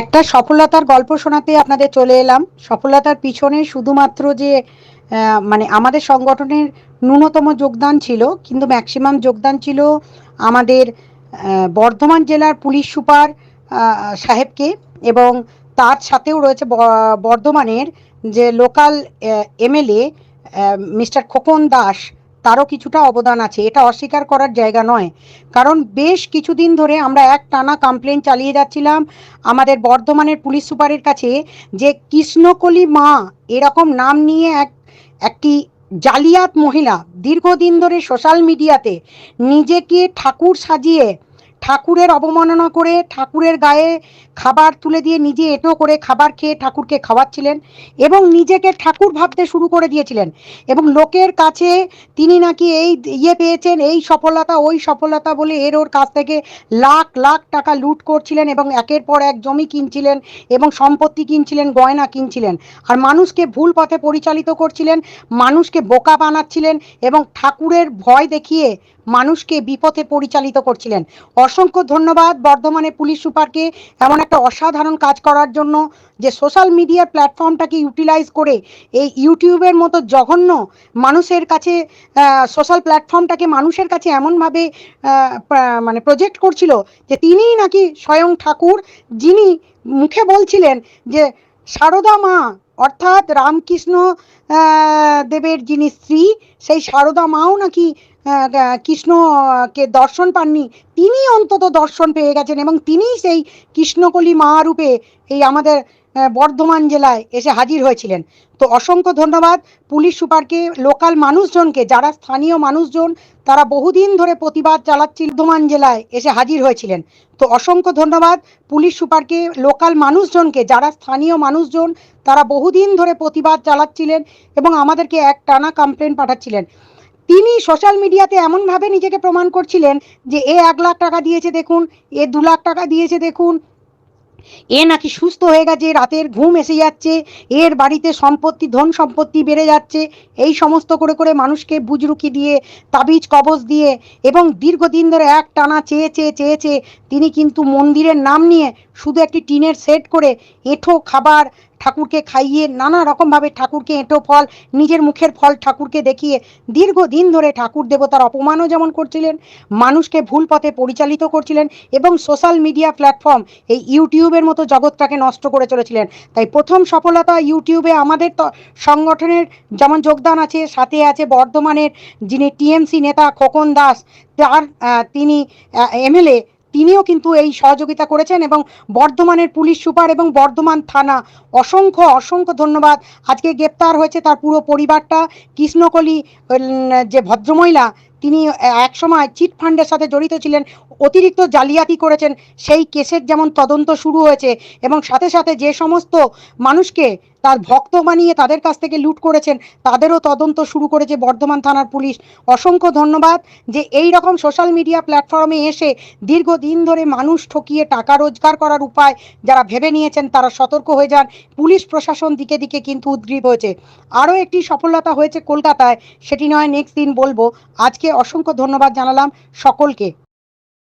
একটা সফলতার গল্প শোনাতে আপনাদের চলে এলাম। সফলতার পিছনে শুধুমাত্র যে মানে আমাদের সংগঠনের ন্যূনতম যোগদান ছিল, কিন্তু ম্যাক্সিমাম যোগদান ছিল আমাদের বর্ধমান জেলার পুলিশ সুপার সাহেবকে এবং তার সাথেও রয়েছে বর্ধমানের যে local MLA mister Khokon Das তারও কিছুটা অবদান আছে। এটা অস্বীকার করার জায়গা নয়। কারণ বেশ কিছুদিন ধরে আমরা এক টানা কমপ্লেন চালিয়ে যাচ্ছিলাম আমাদের বর্ধমানের পুলিশ সুপারের কাছে যে কৃষ্ণকলি মা এরকম নাম নিয়ে এক, একটি জালিয়াত মহিলা দীর্ঘদিন ধরে সোশ্যাল মিডিয়াতে নিজেকে ঠাকুর সাজিয়ে ঠাকুরের অবমাননা করে ঠাকুরের গায়ে খাবার তুলে দিয়ে নিজে এঁটো করে খাবার খেয়ে ঠাকুরকে খাওয়াচ্ছিলেন এবং নিজেকে ঠাকুর ভাবতে শুরু করে দিয়েছিলেন। এবং লোকের কাছে তিনি নাকি এই ইয়ে পেয়েছেন, এই সফলতা, ওই সফলতা বলে এর ওর কাছ থেকে লাখ লাখ টাকা লুট করছিলেন এবং একের পর এক জমি কিনছিলেন এবং সম্পত্তি কিনছিলেন, গয়না কিনছিলেন। আর মানুষকে ভুল পথে পরিচালিত করছিলেন, মানুষকে বোকা বানাচ্ছিলেন এবং ঠাকুরের ভয় দেখিয়ে মানুষকে বিপথে পরিচালিত করছিলেন। অসংখ্য ধন্যবাদ বর্ধমানে পুলিশ সুপারকে এমন একটা অসাধারণ কাজ করার জন্য যে সোশ্যাল মিডিয়ার প্ল্যাটফর্মটাকে ইউটিলাইজ করে এই ইউটিউবের মতো জঘন্য মানুষের কাছে সোশ্যাল প্ল্যাটফর্মটাকে মানুষের কাছে এমনভাবে মানে প্রজেক্ট করছিল যে তিনিই নাকি স্বয়ং ঠাকুর যিনি মুখে বলছিলেন যে সারদা মা অর্থাৎ রামকৃষ্ণ দেবের যিনি স্ত্রী, সেই সারদা মাও নাকি কৃষ্ণকে দর্শন পাননি, তিনি অন্তত দর্শন পেয়ে গেছেন এবং তিনিই সেই কৃষ্ণকলি মা রূপে এই আমাদের বর্ধমান জেলায় এসে হাজির হয়েছিলেন। তো অসংখ্য ধন্যবাদ পুলিশ সুপারকে, লোকাল মানুষজনকে, যারা স্থানীয় মানুষজন, তারা বহুদিন ধরে প্রতিবাদ চালাচ্ছিল বর্ধমান জেলায় এসে হাজির হয়েছিলেন। তো অসংখ্য ধন্যবাদ পুলিশ সুপারকে, লোকাল মানুষজনকে, যারা স্থানীয় মানুষজন, তারা বহুদিন ধরে প্রতিবাদ চালাচ্ছিলেন এবং আমাদেরকে এক টানা কমপ্লেন পাঠাচ্ছিলেন। তিনি সোশ্যাল মিডিয়াতে এমনভাবে নিজেকে প্রমাণ করছিলেন যে এ এক লাখ টাকা দিয়েছে দেখুন, এ দু লাখ টাকা দিয়েছে দেখুন। এ নাকি সুস্থ হয়ে গেছে, রাতের ঘুম এসে যাচ্ছে, এর বাড়িতে সম্পত্তি, ধন সম্পত্তি বেড়ে যাচ্ছে, এই সমস্ত করে করে মানুষকে বুজরুকি দিয়ে, তাবিজ, কবজ দিয়ে, এবং দীর্ঘদিন ধরে এক টানা চেয়ে চেয়ে চেয়ে চেয়ে তিনি কিন্তু মন্দিরের নাম নিয়ে শুধু একটি টিনের সেট করে এঁঠো, খাবার ঠাকুরকে খাইয়ে নানা রকমভাবে ঠাকুরকে এঁটো ফল, নিজের মুখের ফল ঠাকুরকে দেখিয়ে দীর্ঘদিন ধরে ঠাকুর দেবতার অপমানও যেমন করছিলেন, মানুষকে ভুল পথে পরিচালিত করছিলেন এবং সোশ্যাল মিডিয়া প্ল্যাটফর্ম এই ইউটিউবের মতো জগৎটাকে নষ্ট করে চলেছিলেন। তাই প্রথম সফলতা ইউটিউবে আমাদের সংগঠনের যেমন যোগদান আছে, সাথে আছে বর্ধমানের যিনি টিএমসি নেতা খোকন দাস, তার তিনি এমএলএ তিনিও কিন্তু এই সহযোগিতা করেছেন এবং বর্ধমানের পুলিশ সুপার এবং বর্ধমান থানা অসংখ্য অসংখ্য ধন্যবাদ। আজকে গ্রেপ্তার হয়েছে তার পুরো পরিবারটা। কৃষ্ণকলি যে ভদ্রমহিলা, তিনি এক সময় চিট ফান্ডের সাথে জড়িত ছিলেন। অতিরিক্ত জালিয়াতি করেছেন। সেই কেসের যেমন তদন্ত শুরু হয়েছে এবং সাথে সাথে যে সমস্ত মানুষকে তার ভক্ত বানিয়ে তাদের কাছ থেকে লুট করেছেন, তাদেরও তদন্ত শুরু করেছে বর্ধমান থানার পুলিশ। অসংখ্য ধন্যবাদ যে এই রকম সোশ্যাল মিডিয়া প্ল্যাটফর্মে এসে দীর্ঘদিন ধরে মানুষ ঠকিয়ে টাকা রোজগার করার উপায় যারা ভেবে নিয়েছেন, তারা সতর্ক হয়ে যান। পুলিশ প্রশাসন দিকে দিকে কিন্তু উদ্গ্রীব হয়েছে। আরও একটি সফলতা হয়েছে কলকাতায়, সেটি নয় নেক্সট দিন বলব। আজকে অসংখ্য ধন্যবাদ জানালাম সকলকে।